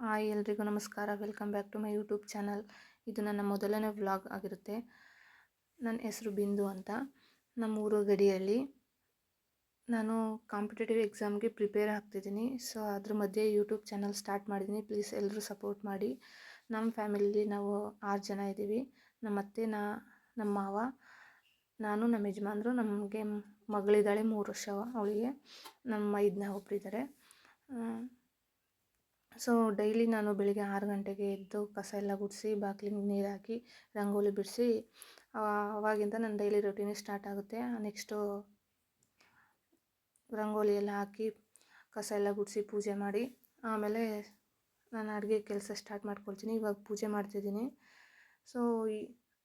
Hi ಎಲ್ರಿಗೂ ನಮಸ್ಕಾರ. Welcome back to my YouTube channel. ಇದು ನನ್ನ ಮೊದಲನೇ ವ್ಲಾಗ್ ಆಗಿರುತ್ತೆ. ನನ್ನ ಹೆಸರು ಬಿಂದು ಅಂತ. ನಮ್ಮ ಊರು ಗಡಿಯಲ್ಲಿ ನಾನು ಕಾಂಪಿಟೇಟಿವ್ ಎಕ್ಸಾಮ್ಗೆ ಪ್ರಿಪೇರ್ ಆಗ್ತಿದ್ದೀನಿ. ಸೊ, ಅದ್ರ ಮಧ್ಯೆ ಯೂಟ್ಯೂಬ್ ಚಾನಲ್ ಸ್ಟಾರ್ಟ್ ಮಾಡಿದ್ದೀನಿ. ಪ್ಲೀಸ್ ಎಲ್ಲರೂ ಸಪೋರ್ಟ್ ಮಾಡಿ. ನಮ್ಮ ಫ್ಯಾಮಿಲಿಲಿ ನಾವು ಆರು ಜನ ಇದ್ದೀವಿ. ನಮ್ಮ ಅತ್ತೆ, ನಾ, ನಮ್ಮ ಮಾವ, ನಾನು, ನಮ್ಮ ಯಜಮಾನ್ರು, ನಮಗೆ ಮಗಳಿದ್ದಾಳೆ ಮೂರು ವರ್ಷ ಅವಳಿಗೆ. ನಮ್ಮ ಮೈದ್ನ ಒಬ್ಬರಿದ್ದಾರೆ ಸೊ ಡೈಲಿ ನಾನು ಬೆಳಿಗ್ಗೆ ಆರು ಗಂಟೆಗೆ ಎದ್ದು ಕಸ ಎಲ್ಲ ಗುಡಿಸಿ ಬಾಗಿಲಿಗೆ ನೀರು ಹಾಕಿ, ರಂಗೋಲಿ ಬಿಡಿಸಿ ಅವಾಗಿಂದ ನನ್ನ ಡೈಲಿ ರೊಟೀನೇ ಸ್ಟಾರ್ಟ್ ಆಗುತ್ತೆ. ನೆಕ್ಸ್ಟು ರಂಗೋಲಿ ಎಲ್ಲ ಹಾಕಿ, ಕಸ ಎಲ್ಲ ಗುಡಿಸಿ, ಪೂಜೆ ಮಾಡಿ, ಆಮೇಲೆ ನಾನು ಅಡುಗೆ ಕೆಲಸ ಸ್ಟಾರ್ಟ್ ಮಾಡ್ಕೊಳ್ತೀನಿ. ಇವಾಗ ಪೂಜೆ ಮಾಡ್ತಿದ್ದೀನಿ. ಸೊ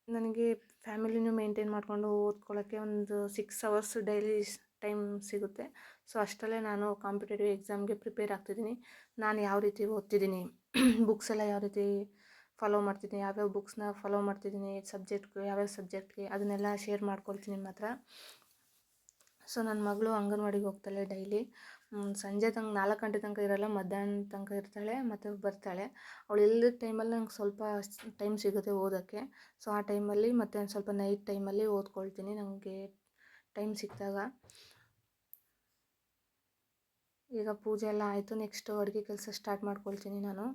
ನನಗೆ ಫ್ಯಾಮಿಲಿನೂ ಮೇಂಟೈನ್ ಮಾಡಿಕೊಂಡು ಓದ್ಕೊಳ್ಳೋಕ್ಕೆ ಒಂದು ಸಿಕ್ಸ್ ಅವರ್ಸ್ ಡೈಲಿ ಟೈಮ್ ಸಿಗುತ್ತೆ. ಸೊ, ಅಷ್ಟರಲ್ಲೇ ನಾನು ಕಾಂಪಿಟೇಟಿವ್ ಎಕ್ಸಾಮ್ಗೆ ಪ್ರಿಪೇರ್ ಆಗ್ತಿದ್ದೀನಿ. ನಾನು ಯಾವ ರೀತಿ ಓದ್ತಿದ್ದೀನಿ, ಬುಕ್ಸ್ ಎಲ್ಲ ಯಾವ ರೀತಿ ಫಾಲೋ ಮಾಡ್ತಿದ್ದೀನಿ, ಯಾವ್ಯಾವ ಬುಕ್ಸ್ನ ಫಾಲೋ ಮಾಡ್ತಿದ್ದೀನಿ ಸಬ್ಜೆಕ್ಟ್ಗೆ ಯಾವ್ಯಾವ ಸಬ್ಜೆಕ್ಟ್ಗೆ ಅದನ್ನೆಲ್ಲ ಶೇರ್ ಮಾಡ್ಕೊಳ್ತೀನಿ ನಿಮ್ಮ ಹತ್ರ ಸೊ, ನನ್ನ ಮಗಳು ಅಂಗನವಾಡಿಗೆ ಹೋಗ್ತಾಳೆ ಡೈಲಿ. ಸಂಜೆ ತನಕ ನಾಲ್ಕು ಗಂಟೆ ತನಕ ಇರಲ್ಲ, ಮಧ್ಯಾಹ್ನ ತನಕ ಇರ್ತಾಳೆ ಮತ್ತು ಬರ್ತಾಳೆ. ಅವಳು ಇಲ್ಲದ ಟೈಮಲ್ಲಿ ನಂಗೆ ಸ್ವಲ್ಪ ಟೈಮ್ ಸಿಗುತ್ತೆ ಓದೋಕ್ಕೆ. ಸೊ, ಆ ಟೈಮಲ್ಲಿ ಮತ್ತು ಸ್ವಲ್ಪ ನೈಟ್ ಟೈಮಲ್ಲಿ ಓದ್ಕೊಳ್ತೀನಿ. ನನಗೆ ಟೈಮ್ ಸಿಕ್ಕಿದಾಗ ಈಗ ಪೂಜೆ ಎಲ್ಲ ಆಯಿತು ನೆಕ್ಸ್ಟು ಅಡುಗೆ ಕೆಲಸ ಸ್ಟಾರ್ಟ್ ಮಾಡ್ಕೊಳ್ತೀನಿ ನಾನು.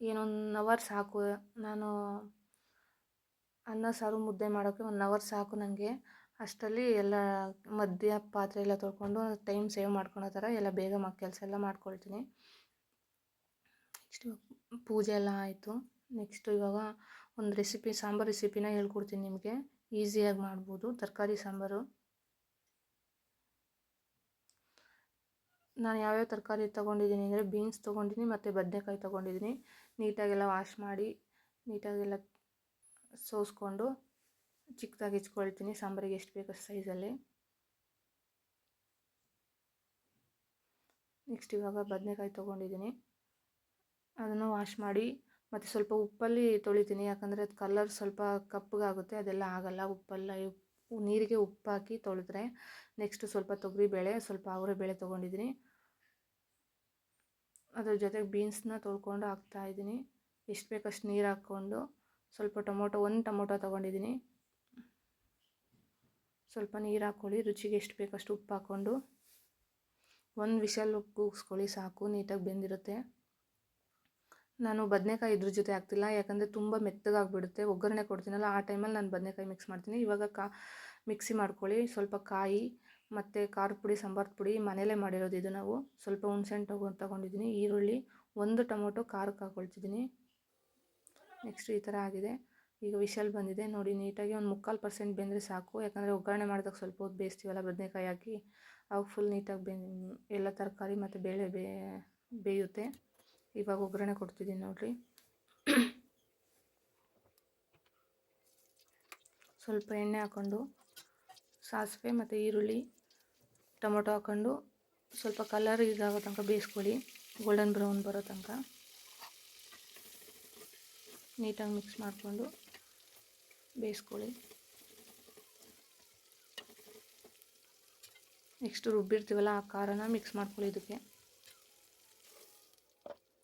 ಏನೊಂದು ಅವರ್ ಸಾಕು. ನಾನು ಅನ್ನ, ಸಾರು, ಮುದ್ದೆ ಮಾಡೋಕ್ಕೆ ಒನ್ ಅವರ್ ಸಾಕು ನನಗೆ ಅಷ್ಟರಲ್ಲಿ ಎಲ್ಲ ಮಧ್ಯ ಪಾತ್ರೆ ಎಲ್ಲ ತೊಳ್ಕೊಂಡು ಟೈಮ್ ಸೇವ್ ಮಾಡ್ಕೊಳೋ ಥರ ಎಲ್ಲ ಬೇಗ ಮ, ಕೆಲಸ ಎಲ್ಲ ಮಾಡ್ಕೊಳ್ತೀನಿ. ನೆಕ್ಸ್ಟ್ ಪೂಜೆ ಎಲ್ಲ ಆಯಿತು. ನೆಕ್ಸ್ಟು ಇವಾಗ ಒಂದು ರೆಸಿಪಿ ಸಾಂಬಾರು ರೆಸಿಪಿನ ಹೇಳ್ಕೊಡ್ತೀನಿ ನಿಮಗೆ. ಈಸಿಯಾಗಿ ಮಾಡ್ಬೋದು. ತರಕಾರಿ, ಸಾಂಬಾರು. ನಾನು ಯಾವ್ಯಾವ ತರಕಾರಿ ತೊಗೊಂಡಿದ್ದೀನಿ ಅಂದರೆ ಬೀನ್ಸ್ ತೊಗೊಂಡಿದ್ದೀನಿ ಮತ್ತು ಬದನೆಕಾಯಿ ತೊಗೊಂಡಿದ್ದೀನಿ. ನೀಟಾಗೆಲ್ಲ ವಾಶ್ ಮಾಡಿ, ನೀಟಾಗೆಲ್ಲ ಸೋಸ್ಕೊಂಡು ಚಿಕ್ಕದಾಗಿ ಹೆಚ್ಕೊಳ್ತೀನಿ. ಸಾಂಬಾರಿಗೆ ಎಷ್ಟು ಬೇಕು ಸೈಜಲ್ಲಿ. ನೆಕ್ಸ್ಟ್ ಇವಾಗ ಬದನೆಕಾಯಿ ತೊಗೊಂಡಿದ್ದೀನಿ. ಅದನ್ನು ವಾಶ್ ಮಾಡಿ ಮತ್ತು ಸ್ವಲ್ಪ ಉಪ್ಪಲ್ಲಿ ತೊಳಿತೀನಿ. ಯಾಕಂದರೆ ಅದು ಕಲರ್ ಸ್ವಲ್ಪ ಕಪ್ಪಗಾಗುತ್ತೆ. ಅದೆಲ್ಲ ಆಗಲ್ಲ. ಉಪ್ಪೆಲ್ಲ ನೀರಿಗೆ ಉಪ್ಪು ಹಾಕಿ ತೊಳೆದ್ರೆ ನೆಕ್ಸ್ಟ್ ಸ್ವಲ್ಪ ತೊಗರಿಬೇಳೆ, ಸ್ವಲ್ಪ ಅವರೇ ಬೇಳೆ ತೊಗೊಂಡಿದ್ದೀನಿ. ಅದ್ರ ಜೊತೆಗೆ ಬೀನ್ಸ್ನ ತೊಳ್ಕೊಂಡು ಹಾಕ್ತಾಯಿದ್ದೀನಿ ಎಷ್ಟು ಬೇಕಷ್ಟು ನೀರು ಹಾಕ್ಕೊಂಡು ಸ್ವಲ್ಪ ಟೊಮೊಟೊ, ಒಂದು ಟೊಮೊಟೊ ತೊಗೊಂಡಿದ್ದೀನಿ. ಸ್ವಲ್ಪ ನೀರು ಹಾಕ್ಕೊಳ್ಳಿ ರುಚಿಗೆ ಎಷ್ಟು ಬೇಕಷ್ಟು ಉಪ್ಪು ಹಾಕ್ಕೊಂಡು ಒಂದು ವಿಷಲ್ ಕೂಗಿಸ್ಕೊಳ್ಳಿ ಸಾಕು. ನೀಟಾಗಿ ಬೆಂದಿರುತ್ತೆ. ನಾನು ಬದನೆಕಾಯಿ ಇದ್ರ ಜೊತೆ ಹಾಕ್ತಿಲ್ಲ, ಯಾಕಂದರೆ ತುಂಬ ಮೆತ್ತಗಾಗ್ಬಿಡುತ್ತೆ. ಒಗ್ಗರಣೆ ಕೊಡ್ತೀನಲ್ಲ, ಆ ಟೈಮಲ್ಲಿ ನಾನು ಬದನೆಕಾಯಿ ಮಿಕ್ಸ್ ಮಾಡ್ತೀನಿ. ಇವಾಗ ಕಾ ಮಿಕ್ಸಿ ಮಾಡ್ಕೊಳ್ಳಿ. ಸ್ವಲ್ಪ ಕಾಯಿ ಮತ್ತು ಖಾರದ ಪುಡಿ, ಸಾಂಬಾರು ಪುಡಿ ಮನೇಲೇ ಮಾಡಿರೋದು ಇದು ನಾವು. ಸ್ವಲ್ಪ ಹುಣ್ಸೆಹಣ್ಣು ತಗೊಂಡು ತೊಗೊಂಡಿದ್ದೀನಿ. ಈರುಳ್ಳಿ, ಒಂದು ಟೊಮೊಟೊ ಖಾರಕ್ಕೆ ಹಾಕ್ಕೊಳ್ತಿದ್ದೀನಿ ನೆಕ್ಸ್ಟ್ ಈ ಥರ ಆಗಿದೆ. ಈಗ ವಿಷಲ್ ಬಂದಿದೆ. ನೋಡಿ, ನೀಟಾಗಿ ಒಂದು ಮುಕ್ಕಾಲು ಪರ್ಸೆಂಟ್ ಬೆಂದರೆ ಸಾಕು. ಯಾಕಂದರೆ ಒಗ್ಗರಣೆ ಮಾಡಿದಾಗ ಸ್ವಲ್ಪ ಹೊತ್ತು ಬೇಯಿಸ್ತೀವಲ್ಲ ಬದನೆಕಾಯಿ ಹಾಕಿ. ಅವಾಗ ಫುಲ್ ನೀಟಾಗಿ ಬೆನ್ ಎಲ್ಲ ತರಕಾರಿ ಮತ್ತು ಬೇಳೆ ಬೇಯುತ್ತೆ. ಇವಾಗ ಒಗ್ಗರಣೆ ಕೊಡ್ತಿದ್ದೀನಿ ನೋಡಿರಿ. ಸ್ವಲ್ಪ ಎಣ್ಣೆ ಹಾಕ್ಕೊಂಡು ಸಾಸಿವೆ ಮತ್ತು ಈರುಳ್ಳಿ, ಟೊಮೊಟೊ ಹಾಕ್ಕೊಂಡು ಸ್ವಲ್ಪ ಕಲರ್ ಇದಾಗೋ ತನಕ ಬೇಯಿಸ್ಕೊಳ್ಳಿ. ಗೋಲ್ಡನ್ ಬ್ರೌನ್ ಬರೋ ತನಕ. ನೀಟಾಗಿ ಮಿಕ್ಸ್ ಮಾಡಿಕೊಂಡು ಬೇಯಿಸ್ಕೊಳ್ಳಿ. ನೆಕ್ಸ್ಟ್ ರುಬ್ಬಿರ್ತೀವಲ್ಲ ಆ ಖಾರನ ಮಿಕ್ಸ್ ಮಾಡ್ಕೊಳ್ಳಿ ಇದಕ್ಕೆ.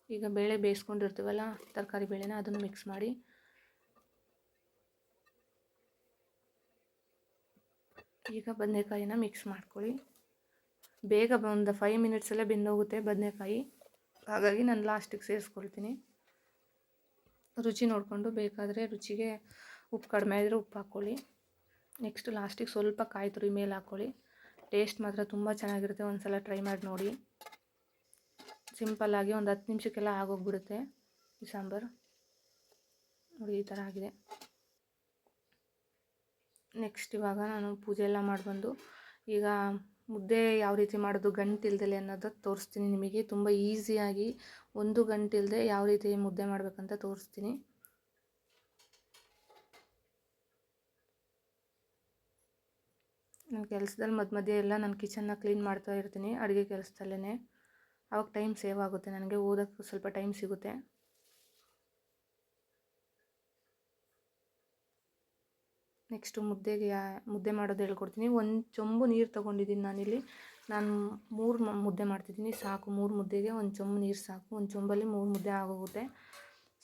ಈಗ ಬೇಳೆ ಬೇಯಿಸ್ಕೊಂಡಿರ್ತೀವಲ್ಲ, ತರಕಾರಿ ಬೇಳೆನ ಅದನ್ನು ಮಿಕ್ಸ್ ಮಾಡಿ. ಈಗ ಬದನೆಕಾಯಿನ ಮಿಕ್ಸ್ ಮಾಡ್ಕೊಳ್ಳಿ. ಬೇಗ ಒಂದು ಫೈವ್ ಮಿನಿಟ್ಸಲ್ಲೇ ಬೆಂದೋಗುತ್ತೆ ಬದನೆಕಾಯಿ. ಹಾಗಾಗಿ ನಾನು ಲಾಸ್ಟಿಗೆ ಸೇರಿಸ್ಕೊಳ್ತೀನಿ. ರುಚಿ ನೋಡಿಕೊಂಡು ಬೇಕಾದರೆ ರುಚಿಗೆ ಉಪ್ಪು ಕಡಿಮೆ ಆದರೆ ಉಪ್ಪು ಹಾಕ್ಕೊಳ್ಳಿ. ನೆಕ್ಸ್ಟ್ ಲಾಸ್ಟಿಗೆ ಸ್ವಲ್ಪ ಕಾಯಿ ತುರಿ ಮೇಲೆ ಹಾಕ್ಕೊಳ್ಳಿ. ಟೇಸ್ಟ್ ಮಾತ್ರ ತುಂಬ ಚೆನ್ನಾಗಿರುತ್ತೆ ಒಂದು ಸಲ ಟ್ರೈ ಮಾಡಿ ನೋಡಿ. ಸಿಂಪಲ್ಲಾಗಿ ಒಂದು ಹತ್ತು ನಿಮಿಷಕ್ಕೆಲ್ಲ ಆಗೋಗ್ಬಿಡುತ್ತೆ ಈ ಸಾಂಬಾರು. ನೋಡಿ, ಈ ಥರ ಆಗಿದೆ. ನೆಕ್ಸ್ಟ್ ಇವಾಗ ನಾನು ಪೂಜೆ ಎಲ್ಲ ಮಾಡಿಬಂದು ಈಗ ಮುದ್ದೆ ಯಾವ ರೀತಿ ಮಾಡೋದು, ಗಂಟಿಲ್ದಲೆ ಅನ್ನೋದು ತೋರಿಸ್ತೀನಿ ನಿಮಗೆ. ತುಂಬ ಈಸಿಯಾಗಿ ಒಂದು ಗಂಟಿಲ್ಲದೆ ಯಾವ ರೀತಿ ಮುದ್ದೆ ಮಾಡಬೇಕಂತ ತೋರಿಸ್ತೀನಿ. ನನ್ನ ಕೆಲಸದಲ್ಲಿ ಮಧ್ಯ ಮಧ್ಯೆ ಎಲ್ಲ ನಾನು ಕಿಚನ್ನ ಕ್ಲೀನ್ ಮಾಡ್ತಾ ಇರ್ತೀನಿ, ಅಡುಗೆ ಕೆಲಸದಲ್ಲೇ ಅವಾಗ ಟೈಮ್ ಸೇವ್ ಆಗುತ್ತೆ. ನನಗೆ ಓದೋಕ್ಕೆ ಸ್ವಲ್ಪ ಟೈಮ್ ಸಿಗುತ್ತೆ. ನೆಕ್ಸ್ಟು ಮುದ್ದೆಗೆ ಮುದ್ದೆ ಮಾಡೋದು ಹೇಳ್ಕೊಡ್ತೀನಿ. ಒಂದು ಚೊಂಬು ನೀರು ತೊಗೊಂಡಿದ್ದೀನಿ ನಾನಿಲ್ಲಿ. ನಾನು ಮೂರು ಮುದ್ದೆ ಮಾಡ್ತಿದ್ದೀನಿ ಸಾಕು, ಮೂರು ಮುದ್ದೆಗೆ ಒಂದು ಚೊಂಬು ನೀರು ಸಾಕು. ಒಂದು ಚೊಂಬಲ್ಲಿ ಮೂರು ಮುದ್ದೆ ಆಗೋಗುತ್ತೆ.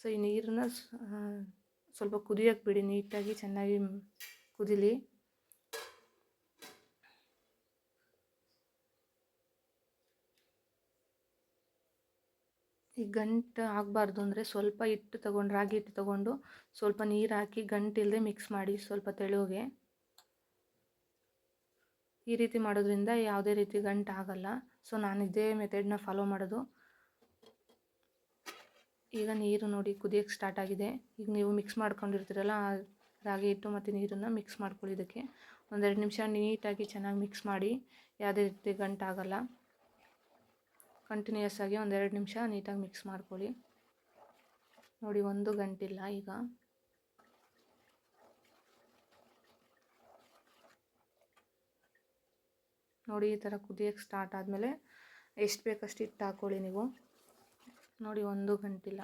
ಸೊ ಈ ನೀರನ್ನ ಸ್ವಲ್ಪ ಕುದಿಯೋಕ್ಕೆ ಬಿಡಿ. ನೀಟಾಗಿ ಚೆನ್ನಾಗಿ ಕುದೀಲಿ. ಈ ಗಂಟು ಆಗಬಾರ್ದು ಅಂದರೆ ಸ್ವಲ್ಪ ಹಿಟ್ಟು ತೊಗೊಂಡು, ರಾಗಿ ಹಿಟ್ಟು ತೊಗೊಂಡು ಸ್ವಲ್ಪ ನೀರು ಹಾಕಿ ಗಂಟು ಇಲ್ಲದೆ ಮಿಕ್ಸ್ ಮಾಡಿ ಸ್ವಲ್ಪ ತೆಳುಗೆ. ಈ ರೀತಿ ಮಾಡೋದ್ರಿಂದ ಯಾವುದೇ ರೀತಿ ಗಂಟು ಆಗಲ್ಲ. ಸೊ ನಾನು ಇದೇ ಮೆಥಡ್ನ ಫಾಲೋ ಮಾಡೋದು. ಈಗ ನೀರು ನೋಡಿ ಕುದಿಯೋಕ್ಕೆ ಸ್ಟಾರ್ಟ್ ಆಗಿದೆ. ಈಗ ನೀವು ಮಿಕ್ಸ್ ಮಾಡ್ಕೊಂಡಿರ್ತೀರಲ್ಲ ರಾಗಿ ಹಿಟ್ಟು ಮತ್ತು ನೀರನ್ನು ಮಿಕ್ಸ್ ಮಾಡ್ಕೊಳ್ಳಿ ಇದಕ್ಕೆ. ಒಂದೆರಡು ನಿಮಿಷ ನೀಟಾಗಿ ಚೆನ್ನಾಗಿ ಮಿಕ್ಸ್ ಮಾಡಿ, ಯಾವುದೇ ರೀತಿ ಗಂಟಾಗಲ್ಲ ಕಂಟಿನ್ಯೂಯಸ್ ಆಗಿ ಒಂದೆರಡು ನಿಮಿಷ ನೀಟಾಗಿ ಮಿಕ್ಸ್ ಮಾಡ್ಕೊಳ್ಳಿ. ನೋಡಿ, ಒಂದು ಗಂಟಿಲ್ಲ ಈಗ. ನೋಡಿ, ಈ ಥರ ಕುದಿಯೋಕ್ಕೆ ಸ್ಟಾರ್ಟ್ ಆದಮೇಲೆ ಎಷ್ಟು ಬೇಕಷ್ಟು ಹಿಟ್ಟು ಹಾಕ್ಕೊಳ್ಳಿ ನೀವು. ನೋಡಿ, ಒಂದು ಗಂಟಿಲ್ಲ.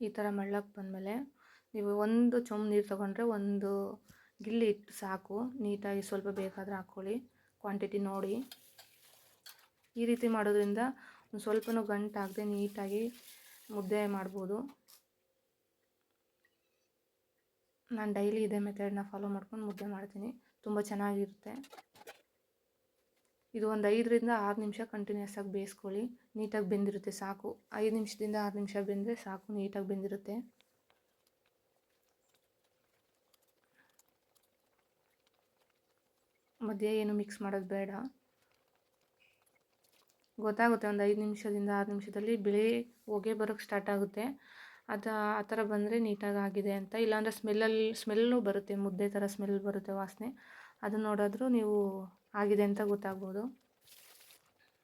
ಈ ಥರ ಮಳ್ಳಕ್ಕೆ ಬಂದಮೇಲೆ ನೀವು ಒಂದು ಚೊಂಬು ನೀರು ತೊಗೊಂಡ್ರೆ ಒಂದು ಗಿಲ್ಲಿ ಇಟ್ಟು ಸಾಕು. ನೀಟಾಗಿ ಸ್ವಲ್ಪ ಬೇಕಾದರೆ ಹಾಕ್ಕೊಳ್ಳಿ ಕ್ವಾಂಟಿಟಿ ನೋಡಿ. ಈ ರೀತಿ ಮಾಡೋದ್ರಿಂದ ಒಂದು ಸ್ವಲ್ಪನೂ ಗಂಟಾಗದೆ ನೀಟಾಗಿ ಮುದ್ದೆ ಮಾಡ್ಬೋದು. ನಾನು ಡೈಲಿ ಇದೇ ಮೆಥಡ್ನ ಫಾಲೋ ಮಾಡ್ಕೊಂಡು ಮುದ್ದೆ ಮಾಡ್ತೀನಿ. ತುಂಬ ಚೆನ್ನಾಗಿರುತ್ತೆ. ಇದು ಒಂದು ಐದರಿಂದ ಆರು ನಿಮಿಷ ಕಂಟಿನ್ಯೂಸ್ ಆಗಿ ಬೇಯಿಸ್ಕೊಳ್ಳಿ. ನೀಟಾಗಿ ಬೆಂದಿರುತ್ತೆ ಸಾಕು. ಐದು ನಿಮಿಷದಿಂದ ಆರು ನಿಮಿಷ ಬೆಂದರೆ ಸಾಕು. ನೀಟಾಗಿ ಬೆಂದಿರುತ್ತೆ. ಮಧ್ಯೆ ಏನು ಮಿಕ್ಸ್ ಮಾಡೋದು ಬೇಡ. ಗೊತ್ತಾಗುತ್ತೆ ಒಂದು ಐದು ನಿಮಿಷದಿಂದ ಆರು ನಿಮಿಷದಲ್ಲಿ ಬಿಳಿ ಹೊಗೆ ಬರೋಕ್ಕೆ ಸ್ಟಾರ್ಟ್ ಆಗುತ್ತೆ. ಅದು ಆ ಥರ ಬಂದರೆ ನೀಟಾಗಿ ಆಗಿದೆ ಅಂತ. ಇಲ್ಲಾಂದರೆ ಸ್ಮೆಲ್ಲಲ್ಲಿ ಸ್ಮೆಲ್ಲು ಬರುತ್ತೆ, ಮುದ್ದೆ ಥರ ಸ್ಮೆಲ್ ಬರುತ್ತೆ ವಾಸನೆ. ಅದು ನೋಡಿದ್ರೂ ನೀವು ಆಗಿದೆ ಅಂತ ಗೊತ್ತಾಗ್ಬೋದು.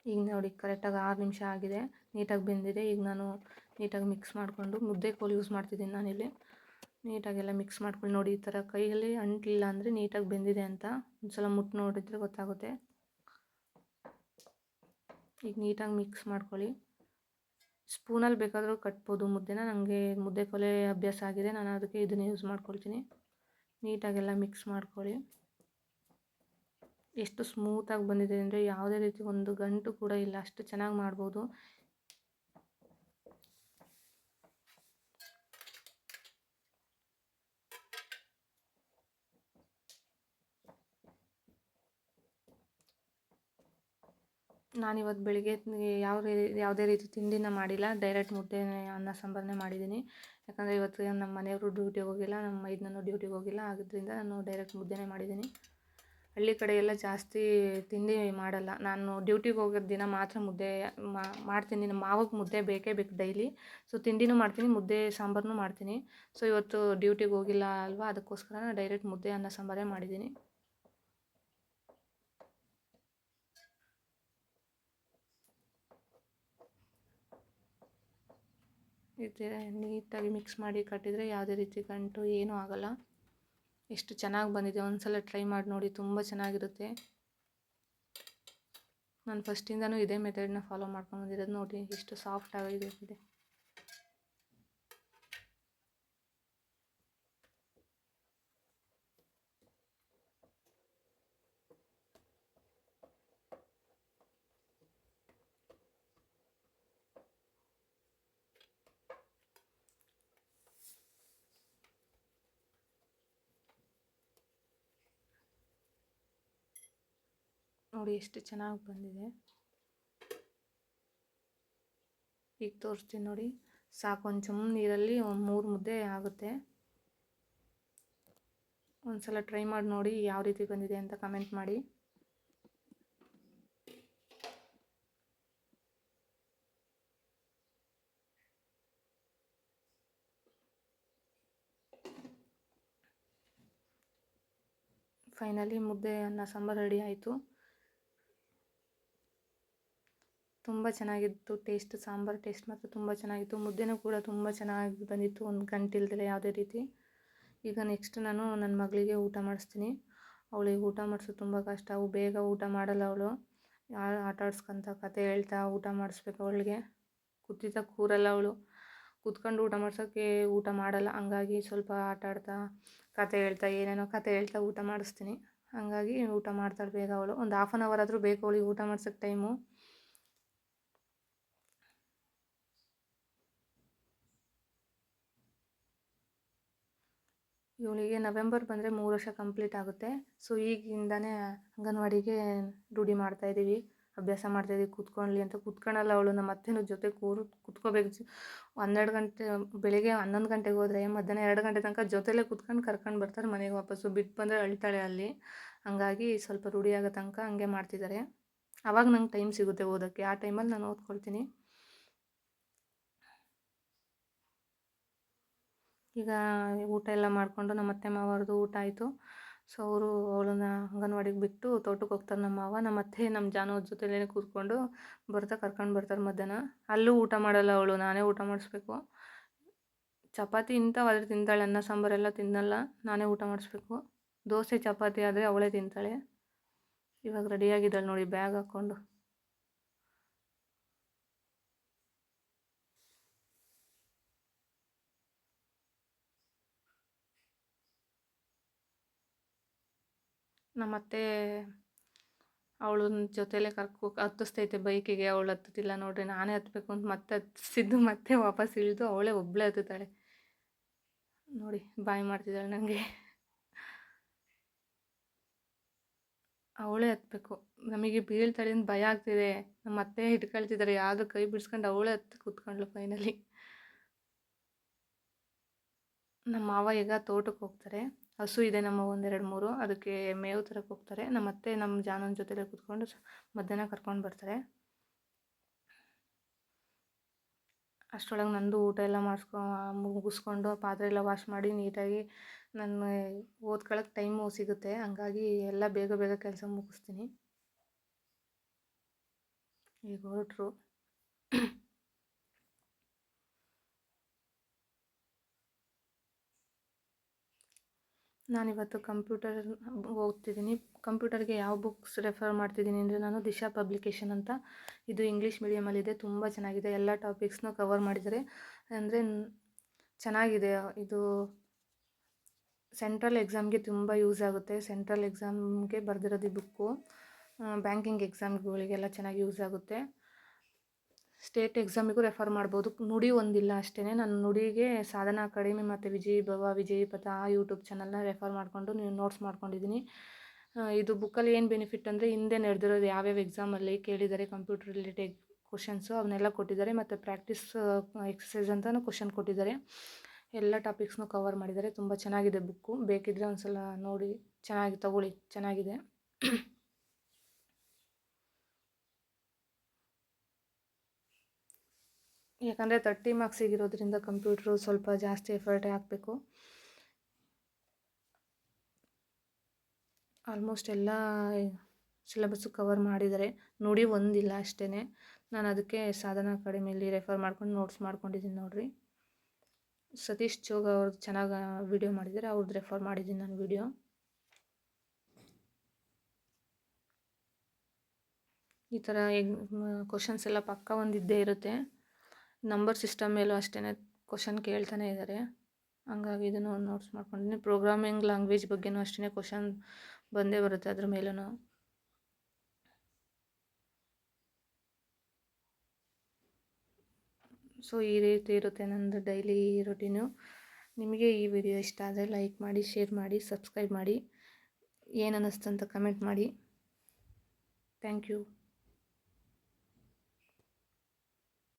ಈಗ ನೋಡಿ ಕರೆಕ್ಟಾಗಿ ಆರು ನಿಮಿಷ ಆಗಿದೆ. ನೀಟಾಗಿ ಬೆಂದಿದೆ. ಈಗ ನಾನು ನೀಟಾಗಿ ಮಿಕ್ಸ್ ಮಾಡಿಕೊಂಡು ಮುದ್ದೆ ಕೋಲು ಯೂಸ್ ಮಾಡ್ತಿದ್ದೀನಿ ನಾನಿಲ್ಲಿ. ನೀಟಾಗೆಲ್ಲ ಮಿಕ್ಸ್ ಮಾಡ್ಕೊಳ್ಳಿ ನೋಡಿ ಈ ಥರ ಕೈಯಲ್ಲಿ ಅಂಟಲಿಲ್ಲ ಅಂದರೆ ನೀಟಾಗಿ ಬೆಂದಿದೆ ಅಂತ ಒಂದು ಸಲ ಮುಟ್ಟು ನೋಡಿದರೆ ಗೊತ್ತಾಗುತ್ತೆ. ಈಗ ನೀಟಾಗಿ ಮಿಕ್ಸ್ ಮಾಡ್ಕೊಳ್ಳಿ. ಸ್ಪೂನಲ್ಲಿ ಬೇಕಾದರೂ ಕಟ್ಬೋದು ಮುದ್ದೆನ ನನಗೆ ಮುದ್ದೆ ಕೊಲೆ ಅಭ್ಯಾಸ ಆಗಿದೆ, ನಾನು ಅದಕ್ಕೆ ಇದನ್ನೇ ಯೂಸ್ ಮಾಡ್ಕೊಳ್ತೀನಿ. ನೀಟಾಗೆಲ್ಲ ಮಿಕ್ಸ್ ಮಾಡ್ಕೊಳ್ಳಿ. ಎಷ್ಟು ಸ್ಮೂತಾಗಿ ಬಂದಿದೆ ಅಂದರೆ ಯಾವುದೇ ರೀತಿ ಒಂದು ಗಂಟು ಕೂಡ ಇಲ್ಲ, ಅಷ್ಟು ಚೆನ್ನಾಗಿ ಮಾಡ್ಬೋದು. ನಾನಿವತ್ತು ಬೆಳಿಗ್ಗೆ ಯಾವ ರೀ ಯಾವುದೇ ರೀತಿ ತಿಂಡಿನ ಮಾಡಿಲ್ಲ. ಡೈರೆಕ್ಟ್ ಮುದ್ದೆ ಅನ್ನ ಸಾಂಬಾರನ್ನೇ ಮಾಡಿದ್ದೀನಿ. ಯಾಕಂದರೆ ಇವತ್ತು ನಮ್ಮ ಮನೆಯವರು ಡ್ಯೂಟಿಗೆ ಹೋಗಿಲ್ಲ ನಮ್ಮ ಮೈದನೂ ಡ್ಯೂಟಿಗೆ ಹೋಗಿಲ್ಲ. ಆದ್ದರಿಂದ ನಾನು ಡೈರೆಕ್ಟ್ ಮುದ್ದೆನೇ ಮಾಡಿದ್ದೀನಿ. ಹಳ್ಳಿ ಕಡೆ ಎಲ್ಲ ಜಾಸ್ತಿ ತಿಂಡಿ ಮಾಡಲ್ಲ. ನಾನು ಡ್ಯೂಟಿಗೆ ಹೋಗೋ ದಿನ ಮಾತ್ರ ಮುದ್ದೆ ಮಾಡ್ತೀನಿ. ನಮ್ಮ ಮಾವಕ್ಕೆ ಮುದ್ದೆ ಬೇಕೇ ಬೇಕು ಡೈಲಿ ಸೊ ತಿಂಡಿನೂ ಮಾಡ್ತೀನಿ, ಮುದ್ದೆ ಸಾಂಬಾರನ್ನೂ ಮಾಡ್ತೀನಿ. ಸೊ ಇವತ್ತು ಡ್ಯೂಟಿಗೆ ಹೋಗಿಲ್ಲ ಅಲ್ವಾ? ಅದಕ್ಕೋಸ್ಕರ ನಾನು ಡೈರೆಕ್ಟ್ ಮುದ್ದೆ, ಅನ್ನ, ಸಾಂಬಾರೇ ಮಾಡಿದ್ದೀನಿ. ಥರ ನೀಟಾಗಿ ಮಿಕ್ಸ್ ಮಾಡಿ ಕಟ್ಟಿದರೆ ಯಾವುದೇ ರೀತಿ ಗಂಟು ಏನೂ ಆಗೋಲ್ಲ. ಎಷ್ಟು ಚೆನ್ನಾಗಿ ಬಂದಿದೆ. ಒಂದು ಸಲ ಟ್ರೈ ಮಾಡಿ ನೋಡಿ, ತುಂಬ ಚೆನ್ನಾಗಿರುತ್ತೆ. ನಾನು ಫಸ್ಟಿಂದನೂ ಇದೇ ಮೆಥಡನ್ನ ಫಾಲೋ ಮಾಡ್ಕೊಂಡು ಬಂದಿರೋದು ನೋಡಿ, ಎಷ್ಟು ಸಾಫ್ಟ್ ಆಗಿದೆ ನೋಡಿ ಎಷ್ಟು ಚೆನ್ನಾಗಿ ಬಂದಿದೆ. ಈಗ ತೋರಿಸ್ತೀನಿ ನೋಡಿ. ಸಾಕು ಒಂದು ಚಮ್ ನೀರಲ್ಲಿ ಒಂದು ಮೂರು ಮುದ್ದೆ ಆಗುತ್ತೆ. ಒಂದು ಸಲ ಟ್ರೈ ಮಾಡಿ ನೋಡಿ ಯಾವ ರೀತಿ ಬಂದಿದೆ ಅಂತ ಕಮೆಂಟ್ ಮಾಡಿ. ಫೈನಲಿ ಮುದ್ದೆ ಅನ್ನ ಸಾಂಬಾರು ರೆಡಿ ಆಯಿತು. ತುಂಬ ಚೆನ್ನಾಗಿತ್ತು ಟೇಸ್ಟ್ ಸಾಂಬಾರು ಟೇಸ್ಟ್ ಮಾತ್ರ ತುಂಬ ಚೆನ್ನಾಗಿತ್ತು. ಮುದ್ದೆನೂ ಕೂಡ ತುಂಬ ಚೆನ್ನಾಗಿ ಬಂದಿತ್ತು. ಒಂದು ಗಂಟಿಲ್ದಿಲ್ಲ ಯಾವುದೇ ರೀತಿ. ಈಗ ನೆಕ್ಸ್ಟ್ ನಾನು ನನ್ನ ಮಗಳಿಗೆ ಊಟ ಮಾಡಿಸ್ತೀನಿ. ಅವಳಿಗೆ ಊಟ ಮಾಡಿಸೋದು ತುಂಬ ಕಷ್ಟ. ಅವು ಬೇಗ ಊಟ ಮಾಡಲ್ಲ ಅವಳು. ಆಟ ಆಡ್ಸ್ಕೊಂತ ಕತೆ ಹೇಳ್ತಾ ಊಟ ಮಾಡಿಸ್ಬೇಕು ಅವಳಿಗೆ. ಕೂತಿದ್ದ ಕೂರಲ್ಲ ಅವಳು. ಕೂತ್ಕೊಂಡು ಊಟ ಮಾಡ್ಸೋಕ್ಕೆ ಊಟ ಮಾಡಲ್ಲ. ಹಂಗಾಗಿ ಸ್ವಲ್ಪ ಆಟ ಆಡ್ತಾ ಕತೆ ಹೇಳ್ತಾ, ಏನೇನೋ ಕತೆ ಹೇಳ್ತಾ ಊಟ ಮಾಡಿಸ್ತೀನಿ. ಹಂಗಾಗಿ ಊಟ ಮಾಡ್ತಾಳೆ ಬೇಗ ಅವಳು. ಒಂದು ಹಾಫ್ ಆನ್ ಅವರ್ ಆದರೂ ಬೇಕು ಅವಳಿಗೆ ಊಟ ಮಾಡ್ಸೋಕ್ಕೆ ಟೈಮು ಇವಳಿಗೆ ನವೆಂಬರ್ ಬಂದರೆ ಮೂರು ವರ್ಷ ಕಂಪ್ಲೀಟ್ ಆಗುತ್ತೆ. ಸೊ, ಈಗಿಂದನೇ ಅಂಗನವಾಡಿಗೆ ರೂಢಿ ಮಾಡ್ತಾಯಿದ್ದೀವಿ ಅಭ್ಯಾಸ ಮಾಡ್ತಾಯಿದ್ದೀವಿ ಕೂತ್ಕೊಳ್ಳಿ ಅಂತ ಕೂತ್ಕೊಳ್ಳಲ್ಲ ಅವಳು. ನಮ್ಮ ಅತ್ತೆನೂ ಜೊತೆ ಕೂರು, ಕೂತ್ಕೋಬೇಕು. ಹನ್ನೆರಡು ಗಂಟೆ, ಬೆಳಿಗ್ಗೆ ಹನ್ನೊಂದು ಗಂಟೆಗೆ ಹೋದರೆ ಮಧ್ಯಾಹ್ನ ಎರಡು ಗಂಟೆ ತನಕ ಜೊತೆಲೇ ಕೂತ್ಕೊಂಡು ಕರ್ಕೊಂಡು ಬರ್ತಾರೆ ಮನೆಗೆ ವಾಪಸ್ಸು ಬಿಟ್ಟು ಬಂದರೆ ಅಳ್ತಾಳೆ ಅಲ್ಲಿ. ಹಂಗಾಗಿ ಸ್ವಲ್ಪ ರೂಢಿ ಆಗೋ ತನಕ ಹಂಗೆ ಮಾಡ್ತಿದ್ದಾರೆ. ಆವಾಗ ನಂಗೆ ಟೈಮ್ ಸಿಗುತ್ತೆ ಓದೋಕ್ಕೆ. ಆ ಟೈಮಲ್ಲಿ ನಾನು ಓದ್ಕೊಳ್ತೀನಿ. ಈಗ ಊಟ ಎಲ್ಲ ಮಾಡಿಕೊಂಡು ನಮ್ಮ ಅತ್ತೆ ಮಾವರದು ಊಟ ಆಯಿತು. ಸೊ ಅವರು ಅವಳನ್ನ ಅಂಗನವಾಡಿಗೆ ಬಿಟ್ಟು ತೋಟಕ್ಕೆ ಹೋಗ್ತಾರೆ ನಮ್ಮ ಮಾವ. ನಮ್ಮ ಅತ್ತೆ, ನಮ್ಮ ಜಾನು ಜೊತೆಲೇ ಕೂತ್ಕೊಂಡು ಬರ್ತಾ ಕರ್ಕೊಂಡು ಬರ್ತಾರೆ ಮಧ್ಯಾಹ್ನ. ಅಲ್ಲೂ ಊಟ ಮಾಡಲ್ಲ ಅವಳು, ನಾನೇ ಊಟ ಮಾಡಿಸ್ಬೇಕು. ಚಪಾತಿ ಇಂಥವಾದರೆ ತಿಂತಾಳೆ, ಅನ್ನ ಸಾಂಬಾರೆಲ್ಲ ತಿನ್ನಲ್ಲ, ನಾನೇ ಊಟ ಮಾಡಿಸ್ಬೇಕು. ದೋಸೆ, ಚಪಾತಿ ಆದರೆ ಅವಳೇ ತಿಂತಾಳೆ. ಇವಾಗ ರೆಡಿಯಾಗಿದ್ದಾಳೆ ನೋಡಿ ಬ್ಯಾಗ್ ಹಾಕ್ಕೊಂಡು ನಮ್ಮತ್ತೆ ಅವಳು ಜೊತೆಲೇ ಕರ್ಕೊ, ಹತ್ತಿಸ್ತೈತೆ ಬೈಕಿಗೆ, ಅವಳು ಹತ್ತುತ್ತಿಲ್ಲ ನೋಡ್ರಿ ನಾನೇ ಹತ್ತಬೇಕು ಅಂತ ಮತ್ತೆ ಹತ್ತಿಸಿದ್ದು, ಮತ್ತೆ ವಾಪಸ್ ಇಳಿದು ಅವಳೇ ಒಬ್ಬಳೇ ಹತ್ತುತ್ತಾಳೆ. ನೋಡಿ, ಬಾಯಿ ಮಾಡ್ತಿದ್ದಾಳೆ ನನಗೆ ಅವಳೇ ಹತ್ಬೇಕು. ನಮಗೆ ಬೀಳ್ತಾಳೆ ಅಂತ ಭಯ ಆಗ್ತಿದೆ. ನಮ್ಮ ಅತ್ತೆ ಇಟ್ಕೊಳ್ತಿದ್ದಾರೆ ಯಾವುದು ಕೈ ಬಿಡಿಸ್ಕೊಂಡು ಅವಳೇ ಹತ್ತು ಕೂತ್ಕೊಂಡ್ಳು ಫೈನಲಿ ನಮ್ಮ ಮಾವ ಈಗ ತೋಟಕ್ಕೆ ಹೋಗ್ತಾರೆ. ಹಸು ಇದೆ ನಮ್ಮ ಒಂದೆರಡು ಮೂರು, ಅದಕ್ಕೆ ಮೇವು ತರಕ್ಕೆ ಹೋಗ್ತಾರೆ. ನಮ್ಮ ಅತ್ತೆ ನಮ್ಮ ಜಾನನ ಜೊತೆಲೇ ಕೂತ್ಕೊಂಡು ಮಧ್ಯಾಹ್ನ ಕರ್ಕೊಂಡು ಬರ್ತಾರೆ. ಅಷ್ಟರೊಳಗೆ ನಂದು ಊಟ ಎಲ್ಲ ಮಾಡಿಸ್ಕೊ, ಮುಗಿಸ್ಕೊಂಡು ಪಾತ್ರೆ ಎಲ್ಲ ವಾಶ್ ಮಾಡಿ ನೀಟಾಗಿ ನನ್ನ ಓದ್ಕೊಳ್ಳೋಕೆ ಟೈಮು ಸಿಗುತ್ತೆ. ಹಂಗಾಗಿ ಎಲ್ಲ ಬೇಗ ಬೇಗ ಕೆಲಸ ಮುಗಿಸ್ತೀನಿ. ಈಗ ಹೊರಟ್ರು. ನಾನಿವತ್ತು ಕಂಪ್ಯೂಟರ್ ಓದ್ತಿದ್ದೀನಿ. ಕಂಪ್ಯೂಟರ್ಗೆ ಯಾವ ಬುಕ್ಸ್ ರೆಫರ್ ಮಾಡ್ತಿದ್ದೀನಿ ಅಂದರೆ ನಾನು ದಿಶಾ ಪಬ್ಲಿಕೇಶನ್ ಅಂತ. ಇದು ಇಂಗ್ಲೀಷ್ ಮೀಡಿಯಮಲ್ಲಿದೆ ತುಂಬ ಚೆನ್ನಾಗಿದೆ. ಎಲ್ಲ ಟಾಪಿಕ್ಸ್ನು ಕವರ್ ಮಾಡಿದ್ದಾರೆ. ಅಂದರೆ ಚೆನ್ನಾಗಿದೆ. ಇದು ಸೆಂಟ್ರಲ್ ಎಕ್ಸಾಮ್ಗೆ ತುಂಬ ಯೂಸ್ ಆಗುತ್ತೆ. ಸೆಂಟ್ರಲ್ ಎಕ್ಸಾಮ್ಗೆ ಬರೆದಿರೋದು ಈ ಬುಕ್ಕು. ಬ್ಯಾಂಕಿಂಗ್ ಎಕ್ಸಾಮ್ಗಳಿಗೆಲ್ಲ ಚೆನ್ನಾಗಿ ಯೂಸ್ ಆಗುತ್ತೆ. ಸ್ಟೇಟ್ ಎಕ್ಸಾಮಿಗೂ ರೆಫರ್ ಮಾಡ್ಬೋದು. ನುಡಿ ಒಂದಿಲ್ಲ ಅಷ್ಟೇ ನಾನು ನುಡಿಗೆ ಸಾಧನಾ ಅಕಾಡೆಮಿ ಮತ್ತು ವಿಜಯ್ ಭವ, ವಿಜಯ್ ಪಥ ಆ ಯೂಟ್ಯೂಬ್ ಚಾನಲ್ನ ರೆಫರ್ ಮಾಡಿಕೊಂಡು ನೀವು ನೋಟ್ಸ್ ಮಾಡ್ಕೊಂಡಿದ್ದೀನಿ. ಇದು ಬುಕ್ಕಲ್ಲಿ ಏನು ಬೆನಿಫಿಟ್ ಅಂದರೆ ಹಿಂದೆ ನಡೆದಿರೋದು ಯಾವ್ಯಾವ ಎಕ್ಸಾಮಲ್ಲಿ ಕೇಳಿದ್ದಾರೆ ಕಂಪ್ಯೂಟರ್ ರಿಲೇಟೆಡ್ ಕ್ವಶನ್ಸು ಅವನ್ನೆಲ್ಲ ಕೊಟ್ಟಿದ್ದಾರೆ ಮತ್ತು ಪ್ರಾಕ್ಟೀಸ್ ಎಕ್ಸಸೈಸ್ ಅಂತಲೂ ಕ್ವಶನ್ ಕೊಟ್ಟಿದ್ದಾರೆ. ಎಲ್ಲ ಟಾಪಿಕ್ಸ್ನೂ ಕವರ್ ಮಾಡಿದ್ದಾರೆ. ತುಂಬ ಚೆನ್ನಾಗಿದೆ ಬುಕ್ಕು ಬೇಕಿದ್ದರೆ ಒಂದು ಸಲ ನೋಡಿ, ಚೆನ್ನಾಗಿ ತಗೊಳ್ಳಿ. ಚೆನ್ನಾಗಿದೆ. ಯಾಕಂದರೆ ತರ್ಟಿ ಮಾರ್ಕ್ಸಿಗಿರೋದ್ರಿಂದ ಕಂಪ್ಯೂಟ್ರು ಸ್ವಲ್ಪ ಜಾಸ್ತಿ ಎಫರ್ಟ್ ಹಾಕಬೇಕು. ಆಲ್ಮೋಸ್ಟ್ ಎಲ್ಲ ಸಿಲೆಬಸ್ಸು ಕವರ್ ಮಾಡಿದ್ದಾರೆ ನೋಡಿ ಒಂದಿಲ್ಲ ಅಷ್ಟೇ ನಾನು ಅದಕ್ಕೆ ಸಾಧನ ಅಕಾಡೆಮಿಯಲ್ಲಿ ರೆಫರ್ ಮಾಡ್ಕೊಂಡು ನೋಟ್ಸ್ ಮಾಡ್ಕೊಂಡಿದ್ದೀನಿ ನೋಡಿರಿ. ಸತೀಶ್ ಚೋಗ ಅವ್ರದ್ದು ಚೆನ್ನಾಗಿ ವಿಡಿಯೋ ಮಾಡಿದ್ದಾರೆ ಅವ್ರದ್ದು ರೆಫರ್ ಮಾಡಿದ್ದೀನಿ ನಾನು ವಿಡಿಯೋ ಈ ಥರ ಕ್ವಶನ್ಸ್ ಎಲ್ಲ ಪಕ್ಕ ಒಂದಿದ್ದೇ ಇರುತ್ತೆ. ನಂಬರ್ ಸಿಸ್ಟಮ್ ಮೇಲೂ ಅಷ್ಟೇ ಕ್ವಶನ್ ಕೇಳ್ತಾನೆ ಇದ್ದಾರೆ ಹಂಗಾಗಿ ಇದನ್ನು ನೋಟ್ಸ್ ಮಾಡ್ಕೊಂಡಿದ್ದೀನಿ. ಪ್ರೋಗ್ರಾಮಿಂಗ್ ಲ್ಯಾಂಗ್ವೇಜ್ ಬಗ್ಗೆನೂ ಅಷ್ಟೇ ಕ್ವಶನ್ ಬಂದೇ ಬರುತ್ತೆ ಅದ್ರ ಮೇಲೂ ಸೊ ಈ ರೀತಿ ಇರುತ್ತೆ ನನ್ನದು ಡೈಲಿ ರೊಟೀನು ನಿಮಗೆ ಈ ವಿಡಿಯೋ ಇಷ್ಟ ಆದರೆ ಲೈಕ್ ಮಾಡಿ ಶೇರ್ ಮಾಡಿ ಸಬ್ಸ್ಕ್ರೈಬ್ ಮಾಡಿ. ಏನು ಅನ್ನಿಸ್ತು ಅಂತ ಕಮೆಂಟ್ ಮಾಡಿ. Thank you